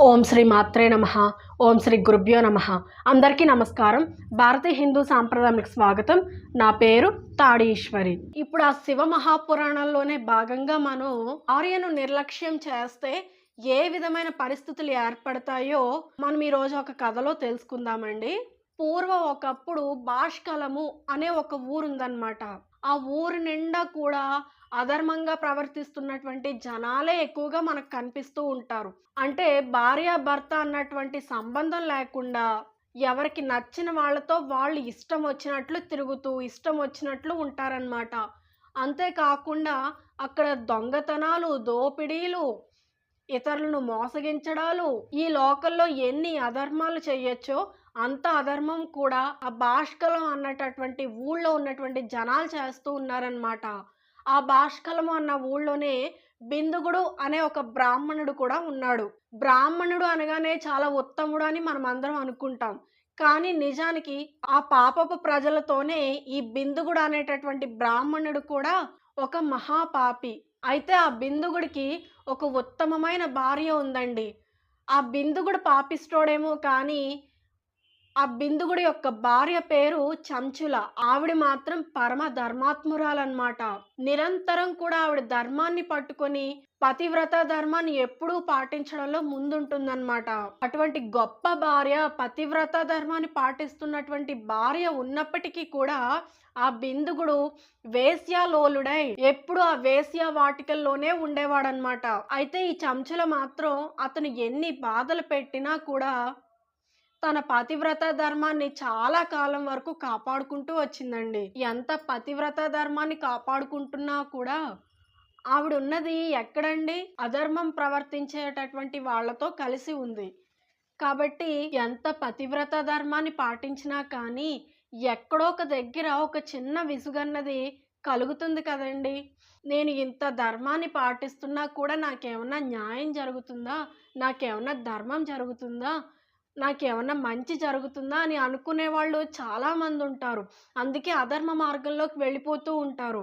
ఓం శ్రీ మాత్రే నమ. ఓం శ్రీ గురుభ్యో నమ. అందరికీ నమస్కారం. భారతీయ హిందూ సాంప్రదాయానికి స్వాగతం. నా పేరు తాడీశ్వరి. ఇప్పుడు ఆ శివ మహాపురాణంలోనే భాగంగా మనం ఆర్యను నిర్లక్ష్యం చేస్తే ఏ విధమైన పరిస్థితులు ఏర్పడతాయో మనం ఈరోజు ఒక కథలో తెలుసుకుందామండి. పూర్వం ఒకప్పుడు బాష్కలము అనే ఒక ఊరుందన్నమాట. ఆ ఊరు నిండా కూడా అధర్మంగా ప్రవర్తిస్తున్నటువంటి జనాలే ఎక్కువగా మనకు కనిపిస్తూ ఉంటారు. అంటే భార్య భర్త అన్నటువంటి సంబంధం లేకుండా ఎవరికి నచ్చిన వాళ్ళతో వాళ్ళు ఇష్టం వచ్చినట్లు తిరుగుతూ ఇష్టం వచ్చినట్లు ఉంటారనమాట అంతేకాకుండా అక్కడ దొంగతనాలు దోపిడీలు ఇతరులను మోసగించడాలు ఈ లోకల్లో ఎన్ని అధర్మాలు చేయొచ్చో అంత అధర్మం కూడా ఆ భాష్కలం అన్నటటువంటి ఊళ్ళో ఉన్నటువంటి జనాలు చేస్తూ ఉన్నారనమాట ఆ భాష్కలం అన్న ఊళ్ళోనే బిందుగుడు అనే ఒక బ్రాహ్మణుడు కూడా ఉన్నాడు. బ్రాహ్మణుడు అనగానే చాలా ఉత్తముడు అని మనం అందరం అనుకుంటాం. కానీ నిజానికి ఆ పాపపు ప్రజలతోనే ఈ బిందుగుడు అనేటటువంటి బ్రాహ్మణుడు కూడా ఒక మహాపాపి. అయితే ఆ బిందుగుడికి ఒక ఉత్తమమైన భార్య ఉందండి. ఆ బిందుగుడు పాపిస్తోడేమో కానీ ఆ బిందుగుడి యొక్క భార్య పేరు చంచుల. ఆవిడ మాత్రం పరమ ధర్మాత్మురాలన్నమాట. నిరంతరం కూడా ఆవిడ ధర్మాన్ని పట్టుకొని పతివ్రత ధర్మాన్ని ఎప్పుడూ పాటించడంలో ముందుంటుందన్నమాట. అటువంటి గొప్ప భార్య పతివ్రత ధర్మాన్ని పాటిస్తున్నటువంటి భార్య ఉన్నప్పటికీ కూడా ఆ బిందుగుడు వేశ్యాలోలుడై ఎప్పుడు ఆ వేశ్య వాటికల్లోనే ఉండేవాడనమాట అయితే ఈ చంచుల మాత్రం అతను ఎన్ని బాధలు పెట్టినా కూడా తన పతివ్రత ధర్మాన్ని చాలా కాలం వరకు కాపాడుకుంటూ వచ్చిందండి. ఎంత పతివ్రత ధర్మాన్ని కాపాడుకుంటున్నా కూడా ఆవిడున్నది ఎక్కడండి? అధర్మం ప్రవర్తించేటటువంటి వాళ్ళతో కలిసి ఉంది. కాబట్టి ఎంత పతివ్రత ధర్మాన్ని పాటించినా కానీ ఎక్కడో ఒక దగ్గర ఒక చిన్న విసుగన్నది కలుగుతుంది కదండి. నేను ఇంత ధర్మాన్ని పాటిస్తున్నా కూడా నాకేమన్నా న్యాయం జరుగుతుందా? నాకేమన్నా ధర్మం జరుగుతుందా? నాకేమన్నా మంచి జరుగుతుందా అని అనుకునే వాళ్ళు చాలామంది ఉంటారు. అందుకే అధర్మ మార్గంలోకి వెళ్ళిపోతూ ఉంటారు.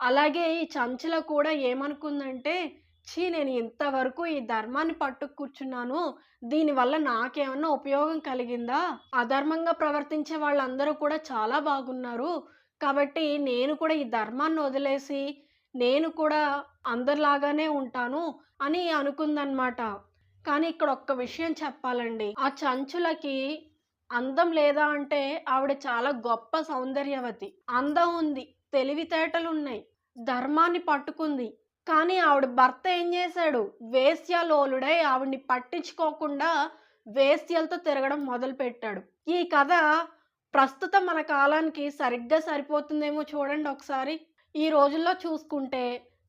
అలాగే ఈ చంచల కూడా ఏమనుకుందంటే ఛీ నేను ఇంతవరకు ఈ ధర్మాన్ని పట్టు కూర్చున్నాను దీనివల్ల నాకేమన్నా ఉపయోగం కలిగిందా? అధర్మంగా ప్రవర్తించే వాళ్ళందరూ కూడా చాలా బాగున్నారు. కాబట్టి నేను కూడా ఈ ధర్మాన్ని వదిలేసి నేను కూడా అందరిలాగానే ఉంటాను అని అనుకుందనమాట. కానీ ఇక్కడ ఒక్క విషయం చెప్పాలండి. ఆ చంచులకి అందం లేదా అంటే ఆవిడ చాలా గొప్ప సౌందర్యవతి. అందం ఉంది తెలివితేటలు ఉన్నాయి ధర్మాన్ని పట్టుకుంది. కానీ ఆవిడ భర్త ఏం చేశాడు? వేశ్యలోలుడై ఆవిడ్ని పట్టించుకోకుండా వేశ్యలతో తిరగడం మొదలుపెట్టాడు. ఈ కథ ప్రస్తుతం మన కాలానికి సరిగ్గా సరిపోతుందేమో చూడండి ఒకసారి. ఈ రోజుల్లో చూసుకుంటే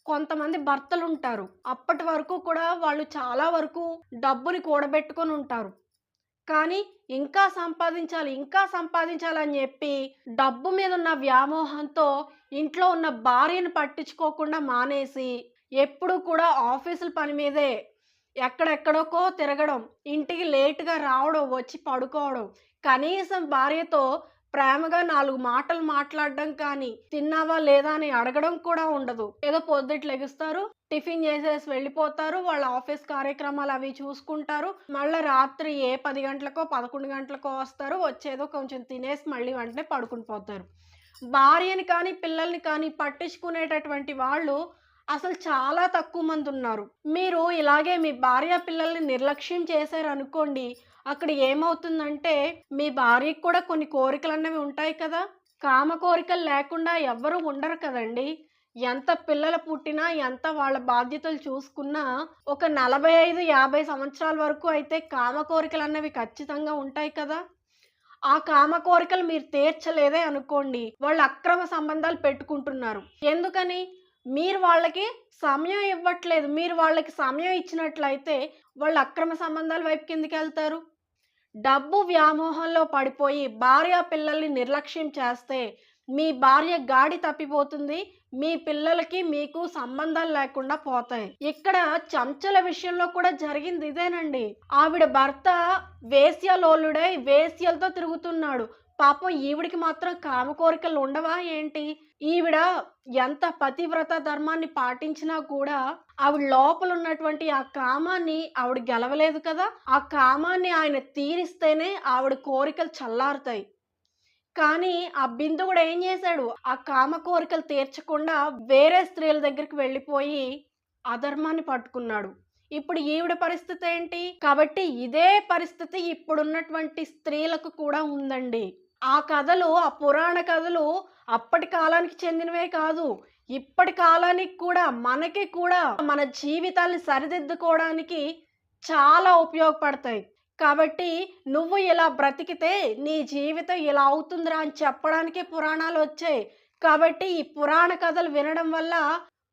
కొంతమంది భర్తలు ఉంటారు అప్పటి వరకు కూడా వాళ్ళు చాలా వరకు డబ్బుని కూడబెట్టుకొని ఉంటారు. కానీ ఇంకా సంపాదించాలి ఇంకా సంపాదించాలని చెప్పి డబ్బు మీద ఉన్న వ్యామోహంతో ఇంట్లో ఉన్న భార్యను పట్టించుకోకుండా మానేసి ఎప్పుడు కూడా ఆఫీసుల పని మీదే ఎక్కడెక్కడోకో తిరగడం ఇంటికి లేటుగా రావడం వచ్చి పడుకోవడం కనీసం భార్యతో ప్రేమగా నాలుగు మాటలు మాట్లాడడం కానీ తిన్నావా లేదా అని అడగడం కూడా ఉండదు. ఏదో పొద్దుట్లు లెగుస్తారు టిఫిన్ చేసేసి వెళ్ళిపోతారు వాళ్ళ ఆఫీస్ కార్యక్రమాలు అవి చూసుకుంటారు. మళ్ళీ రాత్రి ఏ పది గంటలకో పదకొండు గంటలకో వస్తారు వచ్చేదో కొంచెం తినేసి మళ్ళీ వెంటనే పడుకుని పోతారు. భార్యని కానీ పిల్లల్ని కానీ పట్టించుకునేటటువంటి వాళ్ళు అసలు చాలా తక్కువ మంది ఉన్నారు. మీరు ఇలాగే మీ భార్య పిల్లల్ని నిర్లక్ష్యం చేశారు అనుకోండి అక్కడ ఏమవుతుందంటే మీ భార్యకు కూడా కొన్ని కోరికలు అన్నవి ఉంటాయి కదా. కామ కోరికలు లేకుండా ఎవ్వరూ ఉండరు కదండి. ఎంత పిల్లలు పుట్టినా ఎంత వాళ్ళ బాధ్యతలు చూసుకున్నా ఒక నలభై ఐదు యాభై సంవత్సరాల వరకు అయితే కామ కోరికలు అన్నవి ఖచ్చితంగా ఉంటాయి కదా. ఆ కామ కోరికలు మీరు తీర్చలేదే అనుకోండి వాళ్ళు అక్రమ సంబంధాలు పెట్టుకుంటున్నారు. ఎందుకని? మీరు వాళ్ళకి సమయం ఇవ్వట్లేదు. మీరు వాళ్ళకి సమయం ఇచ్చినట్లయితే వాళ్ళు అక్రమ సంబంధాల వైపు కిందికి వెళ్తారు డబ్బు వ్యామోహంలో పడిపోయి భార్య పిల్లల్ని నిర్లక్ష్యం చేస్తే మీ భార్య గాడి తప్పిపోతుంది. మీ పిల్లలకి మీకు సంబంధాలు లేకుండా పోతాయి. ఇక్కడ చంచల విషయంలో కూడా జరిగింది ఇదేనండి. ఆవిడ భర్త వేశ్యలోలుడై వేశ్యలతో తిరుగుతున్నాడు. పాపం ఈవిడికి మాత్రం కామ కోరికలు ఉండవా ఏంటి? ఈవిడ ఎంత పతివ్రత ధర్మాన్ని పాటించినా కూడా ఆవిడ లోపల ఉన్నటువంటి ఆ కామాన్ని ఆవిడ గెలవలేదు కదా. ఆ కామాన్ని ఆయన తీరిస్తేనే ఆవిడ కోరికలు చల్లారుతాయి. కానీ ఆ బిందు కూడా ఏం చేశాడు? ఆ కామ కోరికలు తీర్చకుండా వేరే స్త్రీల దగ్గరికి వెళ్ళిపోయి అధర్మాన్ని పట్టుకున్నాడు. ఇప్పుడు ఈవిడ పరిస్థితి ఏంటి? కాబట్టి ఇదే పరిస్థితి ఇప్పుడున్నటువంటి స్త్రీలకు కూడా ఉందండి. ఆ కథలు ఆ పురాణ కథలు అప్పటి కాలానికి చెందినవే కాదు. ఇప్పటి కాలానికి కూడా మనకి కూడా మన జీవితాన్ని సరిదిద్దుకోవడానికి చాలా ఉపయోగపడతాయి. కాబట్టి నువ్వు ఇలా బ్రతికితే నీ జీవితం ఇలా అవుతుందిరా అని చెప్పడానికి పురాణాలు వచ్చాయి. కాబట్టి ఈ పురాణ కథలు వినడం వల్ల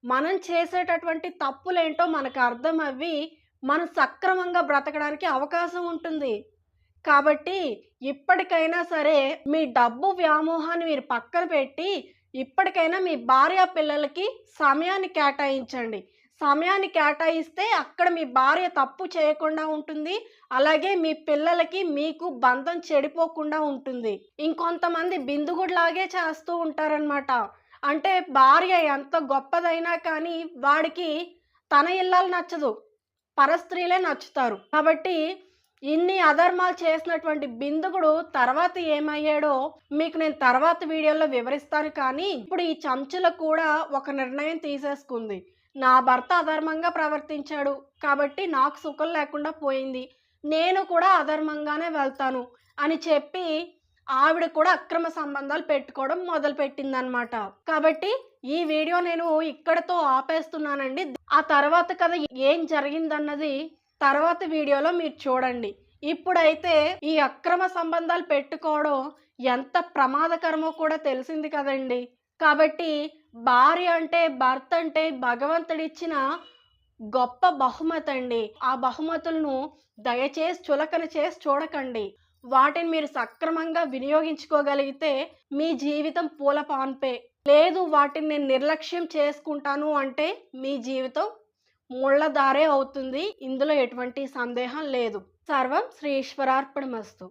మనం చేసేటటువంటి తప్పులేంటో మనకు అర్థం అవి మనం సక్రమంగా బ్రతకడానికి అవకాశం ఉంటుంది. కాబట్టి ఇప్పటికైనా సరే మీ డబ్బు వ్యామోహాన్ని మీరు పక్కన పెట్టి ఇప్పటికైనా మీ భార్య పిల్లలకి సమయాన్ని కేటాయించండి. సమయాన్ని కేటాయిస్తే అక్కడ మీ భార్య తప్పు చేయకుండా ఉంటుంది. అలాగే మీ పిల్లలకి మీకు బంధం చెడిపోకుండా ఉంటుంది. ఇంకొంతమంది బిందుగుడిలాగే చేస్తూ ఉంటారనమాట అంటే భార్య ఎంత గొప్పదైనా కానీ వాడికి తన ఇల్లాలు నచ్చదు. పరస్త్రీలే నచ్చుతారు. కాబట్టి ఇన్ని అధర్మాలు చేసినటువంటి బిందుకుడు తర్వాత ఏమయ్యాడో మీకు నేను తర్వాత వీడియోలో వివరిస్తాను. కానీ ఇప్పుడు ఈ చంచుల కూడా ఒక నిర్ణయం తీసేసుకుంది. నా భర్త అధర్మంగా ప్రవర్తించాడు కాబట్టి నాకు సుఖం లేకుండా పోయింది. నేను కూడా అధర్మంగానే వెళ్తాను అని చెప్పి ఆవిడ కూడా అక్రమ సంబంధాలు పెట్టుకోవడం మొదలుపెట్టిందనమాట కాబట్టి ఈ వీడియో నేను ఇక్కడతో ఆపేస్తున్నానండి. ఆ తర్వాత కథ ఏం జరిగిందన్నది తర్వాత వీడియోలో మీరు చూడండి. ఇప్పుడైతే ఈ అక్రమ సంబంధాలు పెట్టుకోవడం ఎంత ప్రమాదకరమో కూడా తెలిసింది కదండి. కాబట్టి భార్య అంటే భర్త అంటే భగవంతుడిచ్చిన గొప్ప బహుమతి అండి. ఆ బహుమతులను దయచేసి చులకన చేసి చూడకండి. వాటిని మీరు సక్రమంగా వినియోగించుకోగలిగితే మీ జీవితం పూల పాన్పే. లేదు వాటిని నేను నిర్లక్ష్యం చేసుకుంటాను అంటే మీ జీవితం ముళ్ళదారే అవుతుంది. ఇందులో ఎటువంటి సందేహం లేదు. సర్వం శ్రీ ఈశ్వరార్పణమస్తు